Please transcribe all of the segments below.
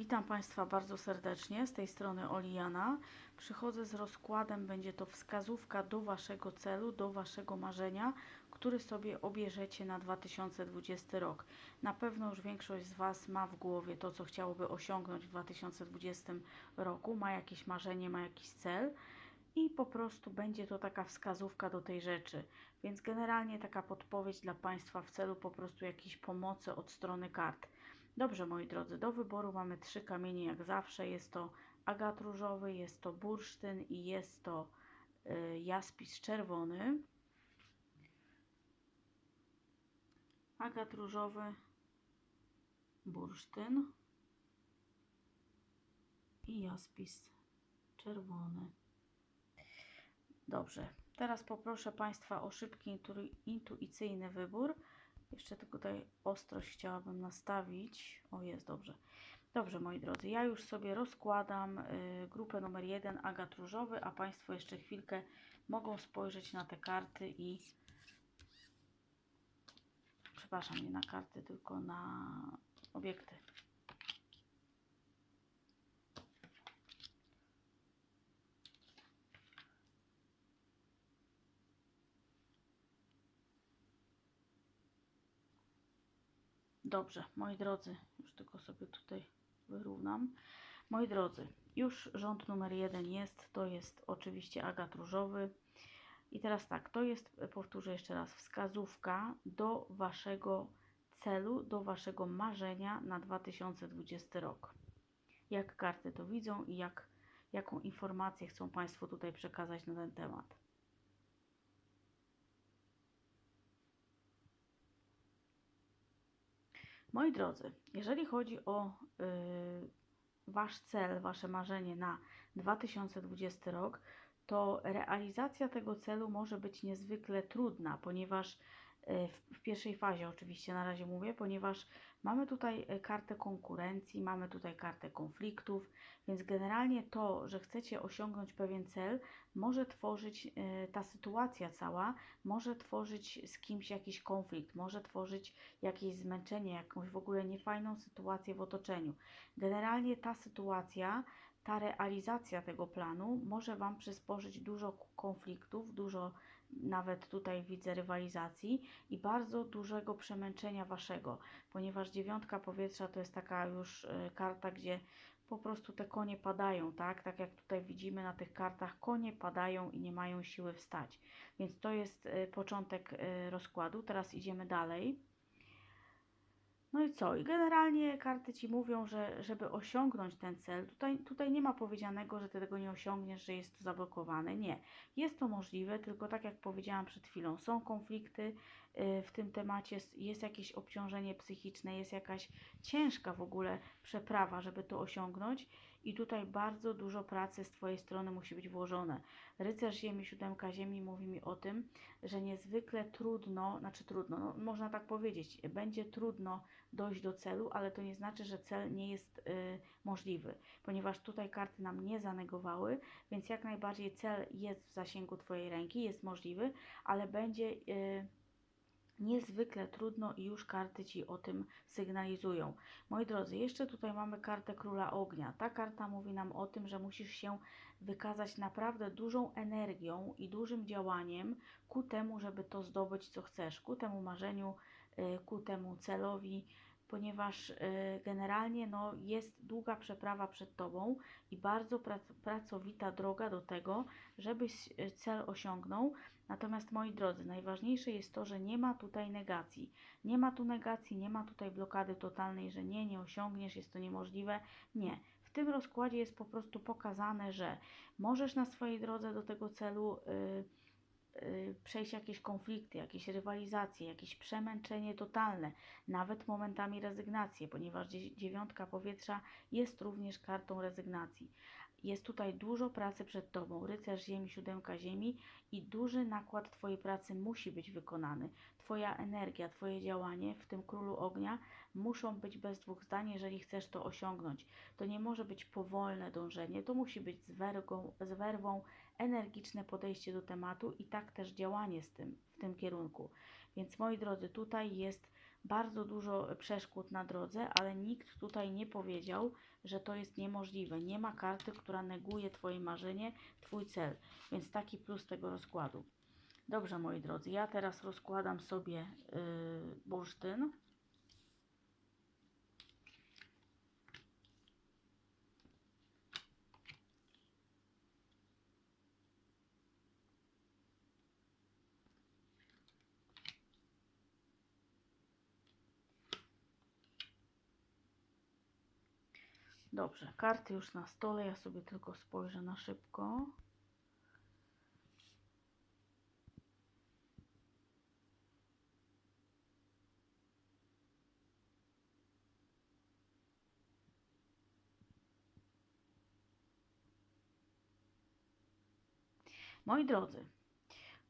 Witam Państwa bardzo serdecznie. Z tej strony Oliana. Przychodzę z rozkładem. Będzie to wskazówka do Waszego celu, do Waszego marzenia, który sobie obierzecie na 2020 rok. Na pewno już większość z Was ma w głowie to, co chciałoby osiągnąć w 2020 roku, ma jakieś marzenie, ma jakiś cel i po prostu będzie to taka wskazówka do tej rzeczy. Więc generalnie taka podpowiedź dla Państwa w celu po prostu jakiejś pomocy od strony kart. Dobrze, moi drodzy, do wyboru mamy trzy kamienie jak zawsze. Jest to agat różowy, jest to bursztyn i jest to y, jaspis czerwony. Agat różowy, bursztyn i jaspis czerwony. Dobrze, teraz poproszę Państwa o szybki, intu- intuicyjny wybór. Jeszcze tutaj ostrość chciałabym nastawić. O, jest dobrze. Dobrze, moi drodzy, ja już sobie rozkładam y, grupę numer 1, agat różowy, a Państwo jeszcze chwilkę mogą spojrzeć na te karty i przepraszam, nie na karty, tylko na obiekty. Dobrze, moi drodzy, już tylko sobie tutaj wyrównam. Moi drodzy, już rząd numer jeden jest, to jest oczywiście agat różowy. I teraz tak, to jest, powtórzę jeszcze raz, wskazówka do Waszego celu, do Waszego marzenia na 2020 rok. Jak karty to widzą i jak, jaką informację chcą Państwo tutaj przekazać na ten temat. Moi drodzy, jeżeli chodzi o y, Wasz cel, Wasze marzenie na 2020 rok, to realizacja tego celu może być niezwykle trudna, ponieważ w, w pierwszej fazie oczywiście na razie mówię, ponieważ mamy tutaj y, kartę konkurencji, mamy tutaj kartę konfliktów, więc generalnie to, że chcecie osiągnąć pewien cel, może tworzyć y, ta sytuacja cała, może tworzyć z kimś jakiś konflikt, może tworzyć jakieś zmęczenie, jakąś w ogóle niefajną sytuację w otoczeniu. Generalnie ta sytuacja, ta realizacja tego planu może Wam przysporzyć dużo konfliktów, dużo nawet tutaj widzę rywalizacji i bardzo dużego przemęczenia Waszego, ponieważ dziewiątka powietrza to jest taka już y, karta, gdzie po prostu te konie padają, tak? Tak jak tutaj widzimy na tych kartach, konie padają i nie mają siły wstać. Więc to jest y, początek y, rozkładu. Teraz idziemy dalej. No i co? I generalnie karty Ci mówią, że żeby osiągnąć ten cel, tutaj, tutaj nie ma powiedzianego, że Ty tego nie osiągniesz, że jest to zablokowane. Nie. Jest to możliwe, tylko tak jak powiedziałam przed chwilą, są konflikty w tym temacie, jest- jest jakieś obciążenie psychiczne, jest jakaś ciężka w ogóle przeprawa, żeby to osiągnąć i tutaj bardzo dużo pracy z Twojej strony musi być włożone. Rycerz Ziemi, siódemka Ziemi mówi mi o tym, że niezwykle trudno, znaczy trudno, no, można tak powiedzieć, będzie trudno dojść do celu, ale to nie znaczy, że cel nie jest y, możliwy, ponieważ tutaj karty nam nie zanegowały, więc jak najbardziej cel jest w zasięgu Twojej ręki, jest możliwy, ale będzie y, niezwykle trudno i już karty Ci o tym sygnalizują. Moi drodzy, jeszcze tutaj mamy kartę Króla Ognia. Ta karta mówi nam o tym, że musisz się wykazać naprawdę dużą energią i dużym działaniem ku temu, żeby to zdobyć, co chcesz, ku temu marzeniu, y, ku temu celowi, ponieważ y, generalnie no, jest długa przeprawa przed Tobą i bardzo prac- pracowita droga do tego, żebyś y, cel osiągnął. Natomiast moi drodzy, najważniejsze jest to, że nie ma tutaj negacji. Nie ma tu negacji, nie ma tutaj blokady totalnej, że nie, nie osiągniesz, jest to niemożliwe. Nie. W tym rozkładzie jest po prostu pokazane, że możesz na swojej drodze do tego celu y, y, przejść jakieś konflikty, jakieś rywalizacje, jakieś przemęczenie totalne, nawet momentami rezygnację, ponieważ dzie- dziewiątka powietrza jest również kartą rezygnacji. Jest tutaj dużo pracy przed Tobą, rycerz ziemi, siódemka ziemi i duży nakład Twojej pracy musi być wykonany. Twoja energia, Twoje działanie w tym królu ognia muszą być bez dwóch zdań, jeżeli chcesz to osiągnąć. To nie może być powolne dążenie, to musi być z, wergą, z werwą energiczne podejście do tematu i tak też działanie z tym, w tym kierunku. Więc moi drodzy, tutaj jest bardzo dużo przeszkód na drodze, ale nikt tutaj nie powiedział, że to jest niemożliwe. Nie ma karty, która neguje Twoje marzenie, Twój cel. Więc taki plus tego rozkładu. Dobrze, moi drodzy, ja teraz rozkładam sobie yy, bursztyn. Dobrze, karty już na stole, ja sobie tylko spojrzę na szybko. Moi drodzy,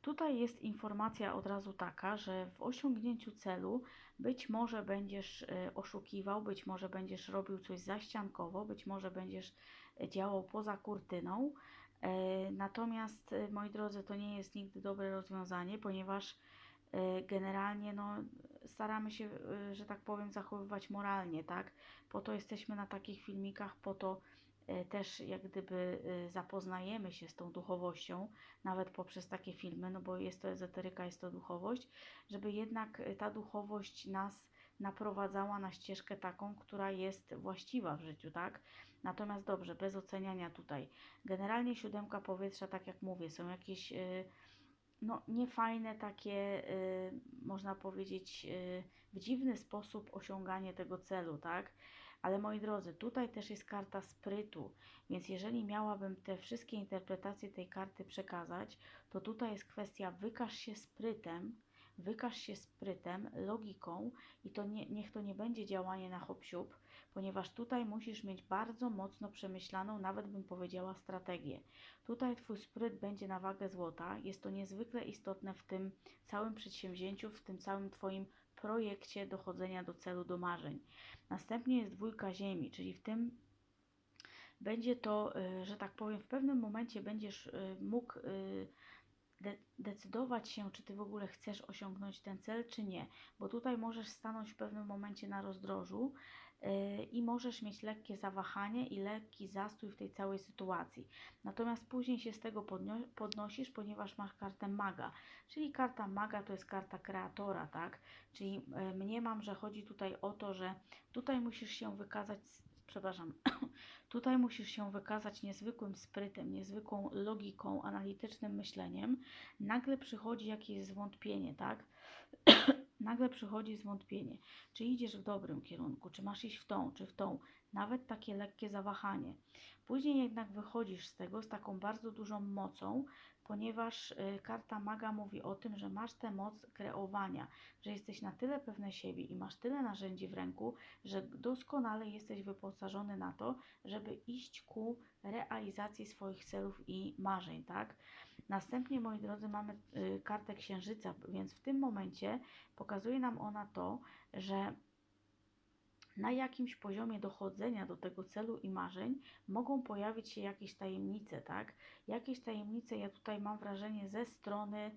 tutaj jest informacja od razu taka, że w osiągnięciu celu być może będziesz e, oszukiwał, być może będziesz robił coś zaściankowo, być może będziesz e, działał poza kurtyną. E, Natomiast, moi drodzy, to nie jest nigdy dobre rozwiązanie, ponieważ generalnie no, staramy się, że tak powiem, zachowywać moralnie, tak? Po to jesteśmy na takich filmikach, po to też jak gdyby e, zapoznajemy się z tą duchowością, nawet poprzez takie filmy, no bo jest to ezoteryka, jest to duchowość, żeby jednak e, ta duchowość nas naprowadzała na ścieżkę taką, która jest właściwa w życiu, tak? Natomiast dobrze, bez oceniania tutaj. Generalnie siódemka powietrza, tak jak mówię, są jakieś no, niefajne takie, można powiedzieć, w dziwny sposób osiąganie tego celu, tak? Ale moi drodzy, tutaj też jest karta sprytu, więc jeżeli miałabym te wszystkie interpretacje tej karty przekazać, to tutaj jest kwestia wykaż się sprytem, wykaż się sprytem, logiką i to nie, niech to nie będzie działanie na hop ponieważ tutaj musisz mieć bardzo mocno przemyślaną, nawet bym powiedziała, strategię. Tutaj Twój spryt będzie na wagę złota. Jest to niezwykle istotne w tym całym przedsięwzięciu, w tym całym Twoim projekcie dochodzenia do celu, do marzeń. Następnie jest dwójka ziemi, czyli w tym będzie to, y, że tak powiem, w pewnym momencie będziesz y, mógł y, de decydować się, czy ty w ogóle chcesz osiągnąć ten cel, czy nie, bo tutaj możesz stanąć w pewnym momencie na rozdrożu i możesz mieć lekkie zawahanie i lekki zastój w tej całej sytuacji. Natomiast później się z tego podno podnosisz, ponieważ masz kartę maga, czyli karta maga to jest karta kreatora, tak? Czyli yy, mniemam, że chodzi tutaj o to, że tutaj musisz się wykazać, przepraszam, Tutaj musisz się wykazać niezwykłym sprytem, niezwykłą logiką, analitycznym myśleniem. Nagle przychodzi jakieś zwątpienie, tak? Nagle przychodzi zwątpienie, czy idziesz w dobrym kierunku, czy masz iść w tą, czy w tą, nawet takie lekkie zawahanie. Później jednak wychodzisz z tego z taką bardzo dużą mocą, ponieważ y, karta maga mówi o tym, że masz tę moc kreowania, że jesteś na tyle pewny siebie i masz tyle narzędzi w ręku, że doskonale jesteś wyposażony na to, żeby iść ku realizacji swoich celów i marzeń, tak? Następnie, moi drodzy, mamy y, kartę księżyca, więc w tym momencie pokazuje nam ona to, że na jakimś poziomie dochodzenia do tego celu i marzeń mogą pojawić się jakieś tajemnice, tak? Jakieś tajemnice, ja tutaj mam wrażenie, ze strony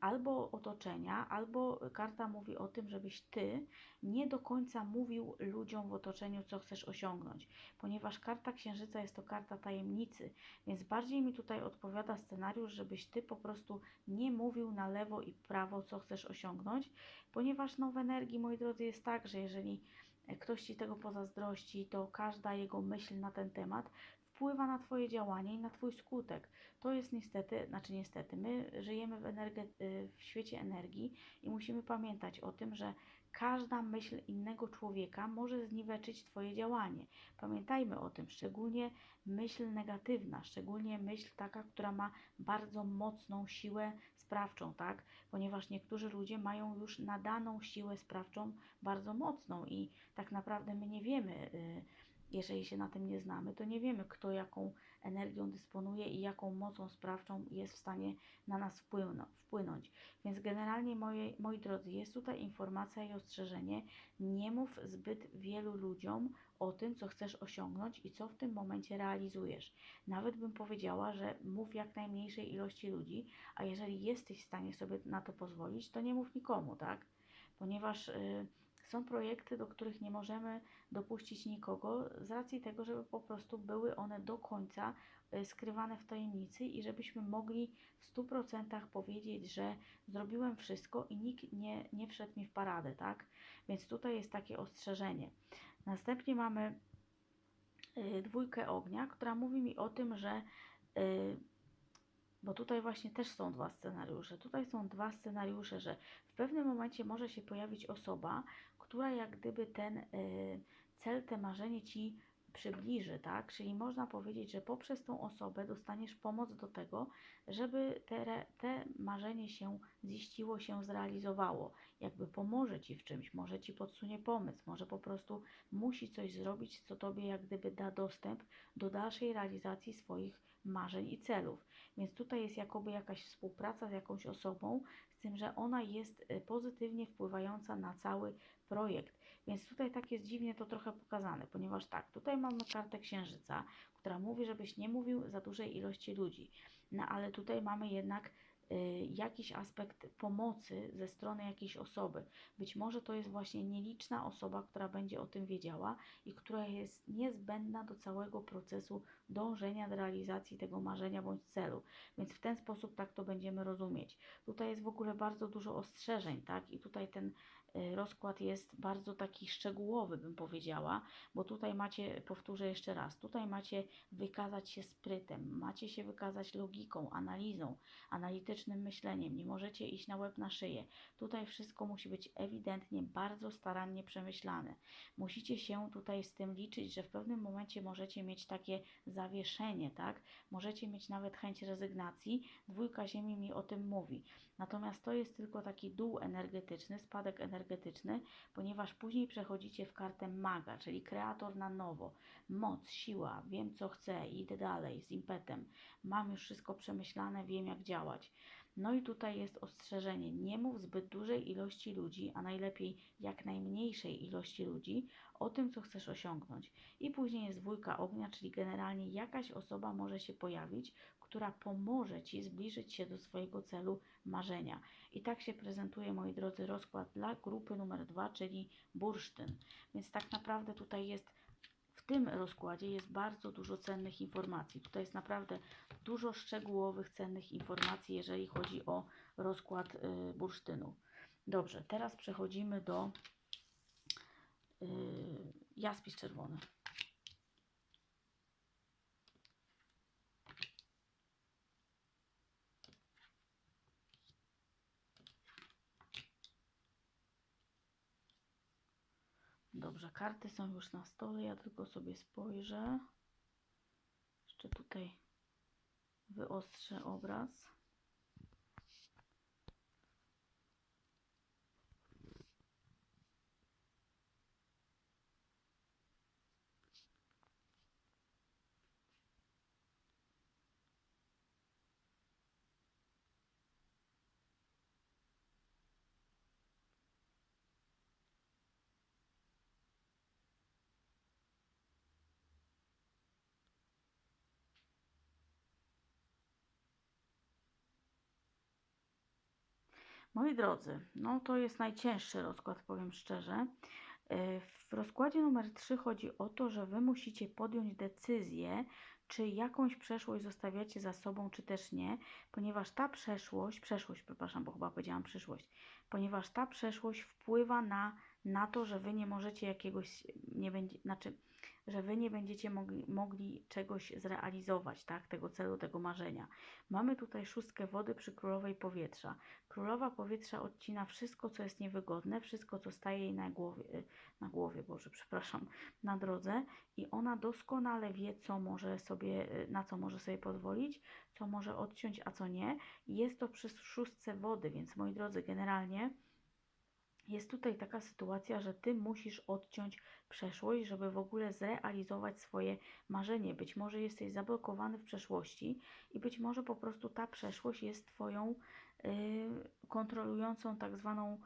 albo otoczenia, albo karta mówi o tym, żebyś ty nie do końca mówił ludziom w otoczeniu, co chcesz osiągnąć, ponieważ karta księżyca jest to karta tajemnicy, więc bardziej mi tutaj odpowiada scenariusz, żebyś ty po prostu nie mówił na lewo i prawo, co chcesz osiągnąć, ponieważ no w energii, moi drodzy, jest tak, że jeżeli ktoś ci tego pozazdrości, to każda jego myśl na ten temat wpływa na Twoje działanie i na Twój skutek. To jest niestety, znaczy niestety, my żyjemy w, y, w świecie energii i musimy pamiętać o tym, że każda myśl innego człowieka może zniweczyć Twoje działanie. Pamiętajmy o tym, szczególnie myśl negatywna, szczególnie myśl taka, która ma bardzo mocną siłę sprawczą, tak? Ponieważ niektórzy ludzie mają już nadaną siłę sprawczą bardzo mocną i tak naprawdę my nie wiemy, y, jeżeli się na tym nie znamy, to nie wiemy, kto jaką energią dysponuje i jaką mocą sprawczą jest w stanie na nas wpłynąć. Więc generalnie, moje, moi drodzy, jest tutaj informacja i ostrzeżenie, nie mów zbyt wielu ludziom o tym, co chcesz osiągnąć i co w tym momencie realizujesz. Nawet bym powiedziała, że mów jak najmniejszej ilości ludzi, a jeżeli jesteś w stanie sobie na to pozwolić, to nie mów nikomu, tak? ponieważ y, są projekty, do których nie możemy dopuścić nikogo z racji tego, żeby po prostu były one do końca y, skrywane w tajemnicy i żebyśmy mogli w 100% powiedzieć, że zrobiłem wszystko i nikt nie, nie wszedł mi w paradę, tak? Więc tutaj jest takie ostrzeżenie. Następnie mamy y, dwójkę ognia, która mówi mi o tym, że y, bo tutaj właśnie też są dwa scenariusze. Tutaj są dwa scenariusze, że w pewnym momencie może się pojawić osoba, która jak gdyby ten cel, te marzenie ci przybliży, tak? Czyli można powiedzieć, że poprzez tą osobę dostaniesz pomoc do tego, żeby te, te marzenie się ziściło, się zrealizowało. Jakby pomoże ci w czymś, może ci podsunie pomysł, może po prostu musi coś zrobić, co tobie jak gdyby da dostęp do dalszej realizacji swoich marzeń i celów. Więc tutaj jest jakoby jakaś współpraca z jakąś osobą, z tym, że ona jest y, pozytywnie wpływająca na cały projekt. Więc tutaj tak jest dziwnie to trochę pokazane, ponieważ tak, tutaj mamy kartę księżyca, która mówi, żebyś nie mówił za dużej ilości ludzi. No ale tutaj mamy jednak y, jakiś aspekt pomocy ze strony jakiejś osoby. Być może to jest właśnie nieliczna osoba, która będzie o tym wiedziała i która jest niezbędna do całego procesu dążenia do realizacji tego marzenia bądź celu. Więc w ten sposób tak to będziemy rozumieć. Tutaj jest w ogóle bardzo dużo ostrzeżeń, tak? I tutaj ten rozkład jest bardzo taki szczegółowy, bym powiedziała, bo tutaj macie, powtórzę jeszcze raz, tutaj macie wykazać się sprytem, macie się wykazać logiką, analizą, analitycznym myśleniem, nie możecie iść na łeb na szyję. Tutaj wszystko musi być ewidentnie, bardzo starannie przemyślane. Musicie się tutaj z tym liczyć, że w pewnym momencie możecie mieć takie zawieszenie, tak? Możecie mieć nawet chęć rezygnacji. Dwójka Ziemi mi o tym mówi. Natomiast to jest tylko taki dół energetyczny, spadek energetyczny, ponieważ później przechodzicie w kartę maga, czyli kreator na nowo. Moc, siła, wiem co chcę, idę dalej z impetem. Mam już wszystko przemyślane, wiem jak działać. No i tutaj jest ostrzeżenie: nie mów zbyt dużej ilości ludzi, a najlepiej jak najmniejszej ilości ludzi o tym, co chcesz osiągnąć. I później jest dwójka ognia, czyli generalnie jakaś osoba może się pojawić, która pomoże ci zbliżyć się do swojego celu marzenia. I tak się prezentuje, moi drodzy, rozkład dla grupy numer dwa, czyli bursztyn. Więc tak naprawdę tutaj jest w tym rozkładzie jest bardzo dużo cennych informacji. Tutaj jest naprawdę dużo szczegółowych, cennych informacji, jeżeli chodzi o rozkład y, bursztynu. Dobrze, teraz przechodzimy do y, jaspis czerwony. Dobrze, karty są już na stole, ja tylko sobie spojrzę. Jeszcze tutaj wyostrzę obraz. Moi drodzy, no to jest najcięższy rozkład, powiem szczerze. E, W rozkładzie numer 3 chodzi o to, że Wy musicie podjąć decyzję, czy jakąś przeszłość zostawiacie za sobą, czy też nie, ponieważ ta przeszłość, przeszłość, przepraszam, bo chyba powiedziałam przyszłość, ponieważ ta przeszłość wpływa na, na to, że Wy nie możecie jakiegoś, nie będzie, znaczy, że Wy nie będziecie mogli, mogli czegoś zrealizować, tak, tego celu, tego marzenia. Mamy tutaj szóstkę wody przy królowej powietrza. Królowa powietrza odcina wszystko, co jest niewygodne, wszystko, co staje jej na głowie, na głowie, Boże, przepraszam, na drodze i ona doskonale wie, co może sobie, na co może sobie pozwolić, co może odciąć, a co nie. Jest to przy szóstce wody, więc moi drodzy, generalnie jest tutaj taka sytuacja, że ty musisz odciąć przeszłość, żeby w ogóle zrealizować swoje marzenie. Być może jesteś zablokowany w przeszłości i być może po prostu ta przeszłość jest twoją y, kontrolującą tak zwaną,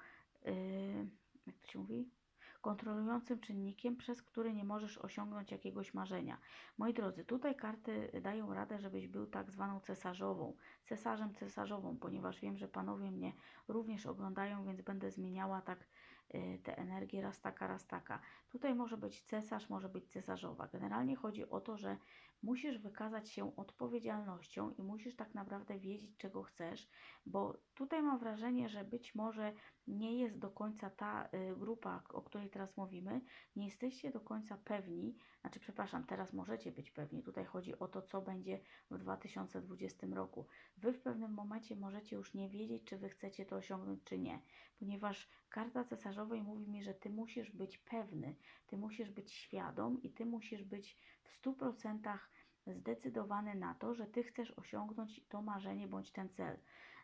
y, jak to się mówi? Kontrolującym czynnikiem, przez który nie możesz osiągnąć jakiegoś marzenia. Moi drodzy, tutaj karty dają radę, żebyś był tak zwaną cesarzową, cesarzem, cesarzową, ponieważ wiem, że panowie mnie również oglądają, więc będę zmieniała tak y, te energie raz taka, raz taka. Tutaj może być cesarz, może być cesarzowa. Generalnie chodzi o to, że musisz wykazać się odpowiedzialnością i musisz tak naprawdę wiedzieć, czego chcesz, bo tutaj mam wrażenie, że być może nie jest do końca ta y, grupa, o której teraz mówimy, nie jesteście do końca pewni, znaczy przepraszam, teraz możecie być pewni, tutaj chodzi o to, co będzie w 2020 roku. Wy w pewnym momencie możecie już nie wiedzieć, czy wy chcecie to osiągnąć, czy nie, ponieważ karta cesarzowej mówi mi, że ty musisz być pewny, ty musisz być świadom i ty musisz być w 100% zdecydowany na to, że ty chcesz osiągnąć to marzenie bądź ten cel.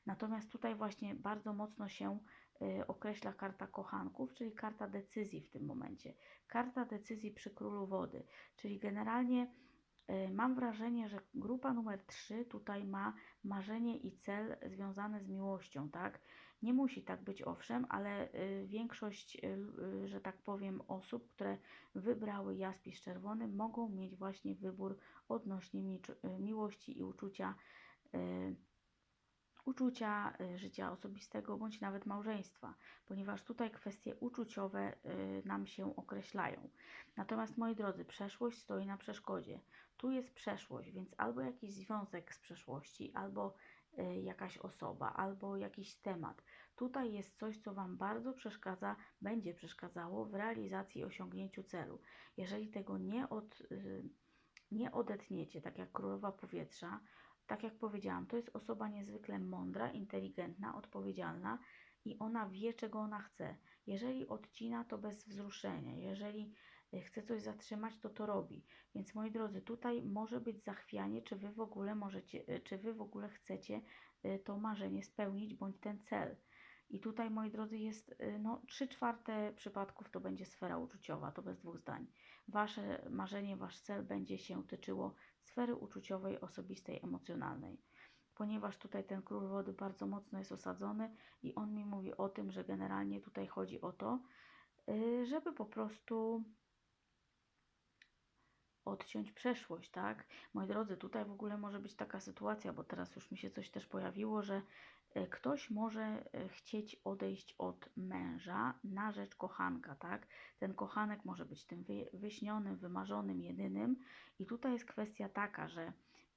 Natomiast tutaj właśnie bardzo mocno się y, określa karta kochanków, czyli karta decyzji w tym momencie. Karta decyzji przy królu wody, czyli generalnie y, mam wrażenie, że grupa numer 3 tutaj ma marzenie i cel związane z miłością, tak? Nie musi tak być owszem, ale y, większość, y, y, że tak powiem, osób, które wybrały jaspis czerwony, mogą mieć właśnie wybór odnośnie miłości i uczucia. Uczucia, życia osobistego bądź nawet małżeństwa, ponieważ tutaj kwestie uczuciowe nam się określają. Natomiast moi drodzy, przeszłość stoi na przeszkodzie. Tu jest przeszłość, więc albo jakiś związek z przeszłości, albo jakaś osoba, albo jakiś temat. Tutaj jest coś, co Wam bardzo przeszkadza, będzie przeszkadzało w realizacji i osiągnięciu celu. Jeżeli tego nie, od, y, nie odetniecie, tak jak królowa powietrza, tak jak powiedziałam, to jest osoba niezwykle mądra, inteligentna, odpowiedzialna i ona wie, czego ona chce. Jeżeli odcina, to bez wzruszenia. Jeżeli chce coś zatrzymać, to to robi. Więc moi drodzy, tutaj może być zachwianie, czy wy w ogóle możecie, y, czy wy w ogóle chcecie y, to marzenie spełnić bądź ten cel. I tutaj, moi drodzy, jest y, no, 3 czwarte przypadków to będzie sfera uczuciowa, to bez dwóch zdań. Wasze marzenie, wasz cel będzie się tyczyło sfery uczuciowej, osobistej, emocjonalnej. Ponieważ tutaj ten król wody bardzo mocno jest osadzony i on mi mówi o tym, że generalnie tutaj chodzi o to, żeby po prostu odciąć przeszłość, tak? Moi drodzy, tutaj w ogóle może być taka sytuacja, bo teraz już mi się coś też pojawiło, że e, ktoś może e, chcieć odejść od męża na rzecz kochanka, tak? Ten kochanek może być tym wy, wyśnionym, wymarzonym, jedynym i tutaj jest kwestia taka, że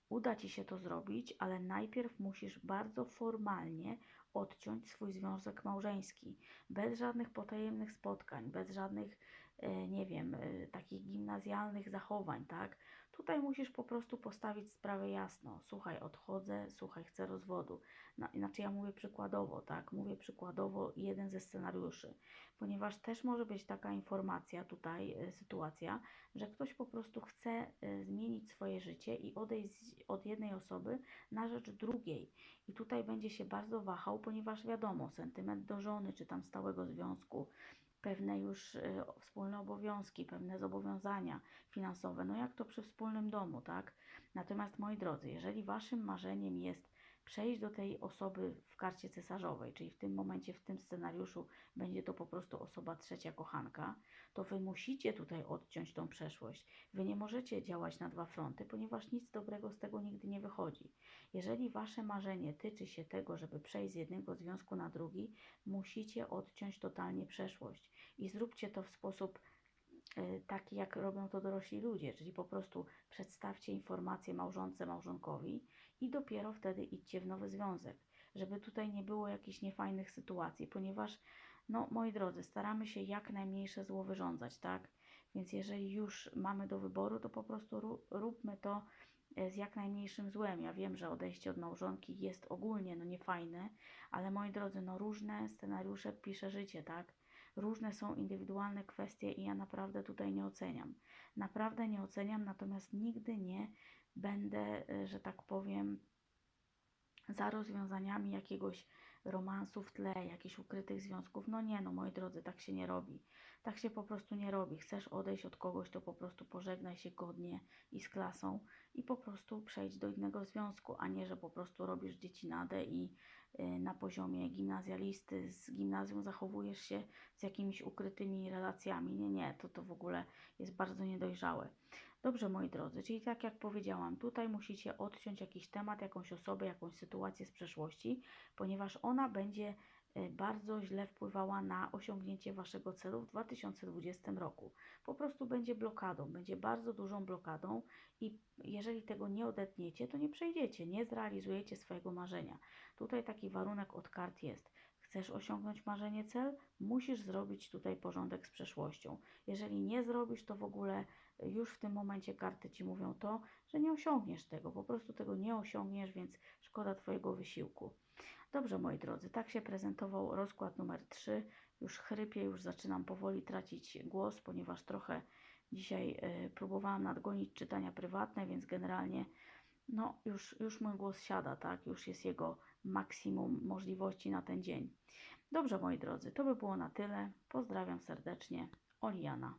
uda Ci się to zrobić, ale najpierw musisz bardzo formalnie odciąć swój związek małżeński, bez żadnych potajemnych spotkań, bez żadnych nie wiem, e, takich gimnazjalnych zachowań, tak? Tutaj musisz po prostu postawić sprawę jasno. Słuchaj, odchodzę, słuchaj, chcę rozwodu. No, inaczej ja mówię przykładowo, tak? Mówię przykładowo jeden ze scenariuszy, ponieważ też może być taka informacja tutaj, e, sytuacja, że ktoś po prostu chce e, zmienić swoje życie i odejść od jednej osoby na rzecz drugiej. I tutaj będzie się bardzo wahał, ponieważ wiadomo, sentyment do żony czy tam stałego związku, pewne już y, wspólne obowiązki, pewne zobowiązania finansowe, no jak to przy wspólnym domu, tak? Natomiast moi drodzy, jeżeli waszym marzeniem jest przejść do tej osoby w karcie cesarzowej, czyli w tym momencie, w tym scenariuszu będzie to po prostu osoba trzecia kochanka, to wy musicie tutaj odciąć tą przeszłość. Wy nie możecie działać na dwa fronty, ponieważ nic dobrego z tego nigdy nie wychodzi. Jeżeli wasze marzenie tyczy się tego, żeby przejść z jednego związku na drugi, musicie odciąć totalnie przeszłość i zróbcie to w sposób taki, jak robią to dorośli ludzie, czyli po prostu przedstawcie informacje małżonce, małżonkowi i dopiero wtedy idźcie w nowy związek, żeby tutaj nie było jakichś niefajnych sytuacji, ponieważ, no moi drodzy, staramy się jak najmniejsze zło wyrządzać, tak? Więc jeżeli już mamy do wyboru, to po prostu ró- róbmy to e, z jak najmniejszym złem. Ja wiem, że odejście od małżonki jest ogólnie no niefajne, ale moi drodzy, no różne scenariusze pisze życie, tak? Różne są indywidualne kwestie i ja naprawdę tutaj nie oceniam. Naprawdę nie oceniam, natomiast nigdy nie będę, e, że tak powiem, za rozwiązaniami jakiegoś romansu w tle, jakichś ukrytych związków. No nie, no moi drodzy, tak się nie robi. Tak się po prostu nie robi. Chcesz odejść od kogoś, to po prostu pożegnaj się godnie i z klasą i po prostu przejdź do innego związku, a nie, że po prostu robisz dziecinadę i y, na poziomie gimnazjalisty z gimnazjum zachowujesz się z jakimiś ukrytymi relacjami. Nie, nie, to to w ogóle jest bardzo niedojrzałe. Dobrze, moi drodzy, czyli tak jak powiedziałam, tutaj musicie odciąć jakiś temat, jakąś osobę, jakąś sytuację z przeszłości, ponieważ ona będzie y, bardzo źle wpływała na osiągnięcie Waszego celu w 2020 roku. Po prostu będzie blokadą, będzie bardzo dużą blokadą i jeżeli tego nie odetniecie, to nie przejdziecie, nie zrealizujecie swojego marzenia. Tutaj taki warunek od kart jest. Chcesz osiągnąć marzenie, cel? Musisz zrobić tutaj porządek z przeszłością. Jeżeli nie zrobisz, to w ogóle już w tym momencie karty Ci mówią to, że nie osiągniesz tego, po prostu tego nie osiągniesz, więc szkoda Twojego wysiłku. Dobrze, moi drodzy, tak się prezentował rozkład numer 3. Już chrypię, już zaczynam powoli tracić głos, ponieważ trochę dzisiaj y, próbowałam nadgonić czytania prywatne, więc generalnie no, już, już mój głos siada, tak? Już jest jego maksimum możliwości na ten dzień. Dobrze, moi drodzy, to by było na tyle. Pozdrawiam serdecznie. Oliana.